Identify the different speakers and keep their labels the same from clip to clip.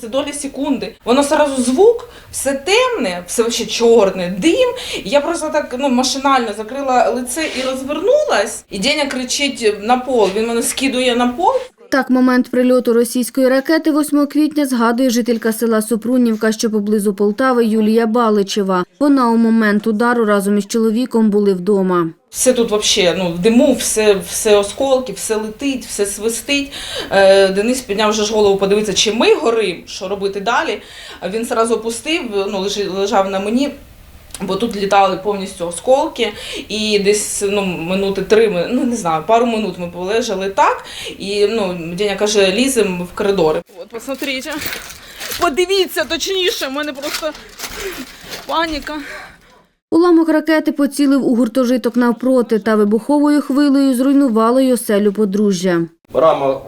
Speaker 1: Це долі секунди. Воно сразу звук, все темне, все ще чорне, дим. Я просто так ну, машинально закрила лице і розвернулась. І Деня кричить на пол. Він мене скидує на пол.
Speaker 2: Так, момент прильоту російської ракети 8 квітня згадує жителька села Супрунівка, що поблизу Полтави Юлія Баличева. Вона у момент удару разом із чоловіком були вдома.
Speaker 1: Все тут вообще, ну, в диму, все, все осколки, все летить, все свистить. Е, Денис підняв вже ж голову подивитися, чи ми горим, що робити далі. Він одразу опустив, ну, лежав на мені. Бо тут літали повністю осколки, і десь ну, минути три, ну не знаю, пару минут ми полежали так. І ну, Деня каже, ліземо в коридори. От, посмотрите. Подивіться точніше, в мене просто паніка.
Speaker 2: Уламок ракети поцілив у гуртожиток навпроти та вибуховою хвилею зруйнувало й оселю подружжя.
Speaker 3: Рама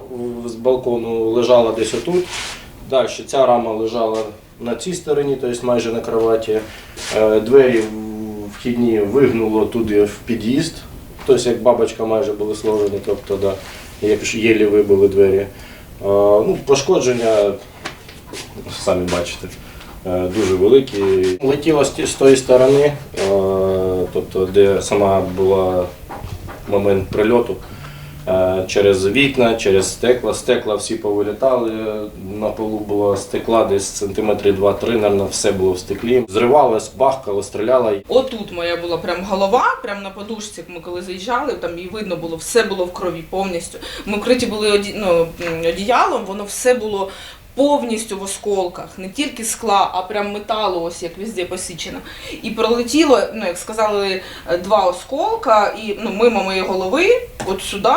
Speaker 3: з балкону лежала десь отут. Далі ця рама лежала на цій стороні, тобто майже на кроваті. Е, Двері вхідні вигнуло туди в під'їзд. Тобто як бабочка майже були сложені, тобто да, як єлі вибили двері. Е, Ну, пошкодження, самі бачите, е, дуже великі. Летіло з ті- з тої сторони, тобто де сама була момент прильоту. Е, Через вікна, через стекла. Стекла всі повилітали. На полу було стекла десь сантиметрів 2-3, наверное, все було в стеклі. Зривалось, бахкало, стріляло.
Speaker 1: Отут моя була прям голова, прям на подушці. Ми коли заїжджали, там її видно було, все було в крові повністю. Ми вкриті були оді... ну, одіялом, воно все було повністю в осколках, не тільки скла, а прям металу, ось як везде посічено. І пролетіло, ну як сказали, е, два осколка, і ну, мимо моєї голови, от сюди.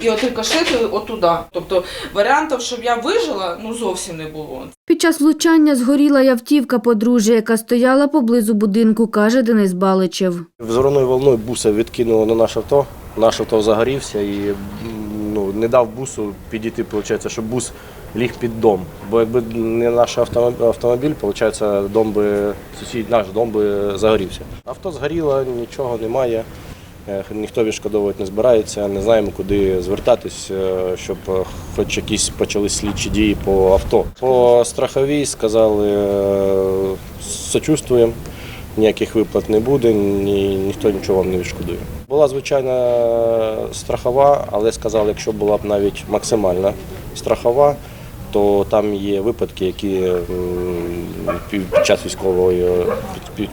Speaker 1: І от рикошети отуда. Тобто варіантів, щоб я вижила, ну зовсім не було.
Speaker 2: Під час влучання згоріла й автівка подружжя, яка стояла поблизу будинку, каже Денис Баличев.
Speaker 3: Взорвною волною буса відкинуло на наше авто. Наш авто загорівся і ну, не дав бусу підійти, виходить, щоб бус ліг під дом. Бо якби не наш автомобіль, виходить, дом би, сусід, наш дом би загорівся. Авто згоріло, нічого немає. Ніхто відшкодовувати не збирається, не знаємо, куди звертатись, е, щоб е, хоч якісь почали слідчі дії по авто. По страховій сказали, е, сочувствуємо, ніяких виплат не буде, ні, ніхто нічого вам не відшкодує. Була звичайна страхова, але сказали, якщо була б навіть максимальна страхова, то там є випадки, які під час військової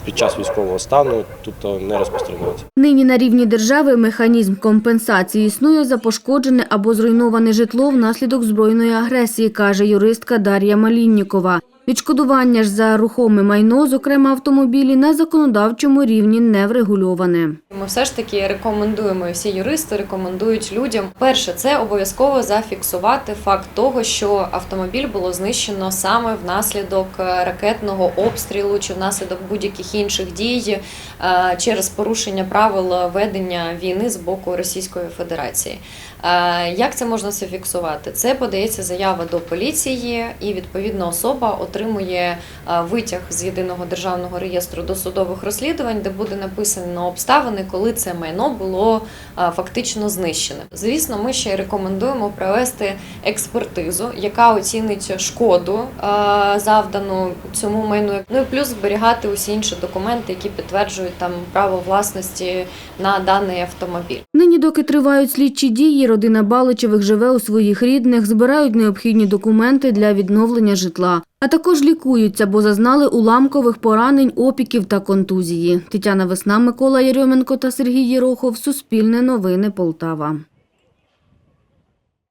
Speaker 3: під, час військового стану тут не розпространюється.
Speaker 2: Нині на рівні держави механізм компенсації існує за пошкоджене або зруйноване житло внаслідок збройної агресії, каже юристка Дар'я Маліннікова. Відшкодування ж за рухоме майно, зокрема автомобілі, на законодавчому рівні не врегульоване.
Speaker 4: Ми все ж таки рекомендуємо, і всі юристи рекомендують людям. Перше, це обов'язково зафіксувати факт того, що автомобіль було знищено саме внаслідок е, ракетного обстрілу чи внаслідок будь-яких інших дій е, через порушення правил ведення війни з боку Російської Федерації. Е, Як це можна зафіксувати? Це подається заява до поліції, і відповідна особа отримує е, витяг з єдиного державного реєстру досудових розслідувань, де буде написано обставини, коли це майно було е, фактично знищене. Звісно, ми ще й рекомендуємо провести експертизу, яка оцінить шкоду е, завдану цьому майну. Ну і плюс зберігати усі інші документи, які підтверджують там право власності на даний автомобіль.
Speaker 2: Нині, доки тривають слідчі дії, родина Баличевих живе у своїх рідних, збирають необхідні документи для відновлення житла. А також лікуються, бо зазнали уламкових поранень, опіків та контузії. Тетяна Весна, Микола Єрьоменко та Сергій Єрохов. Суспільне новини Полтава.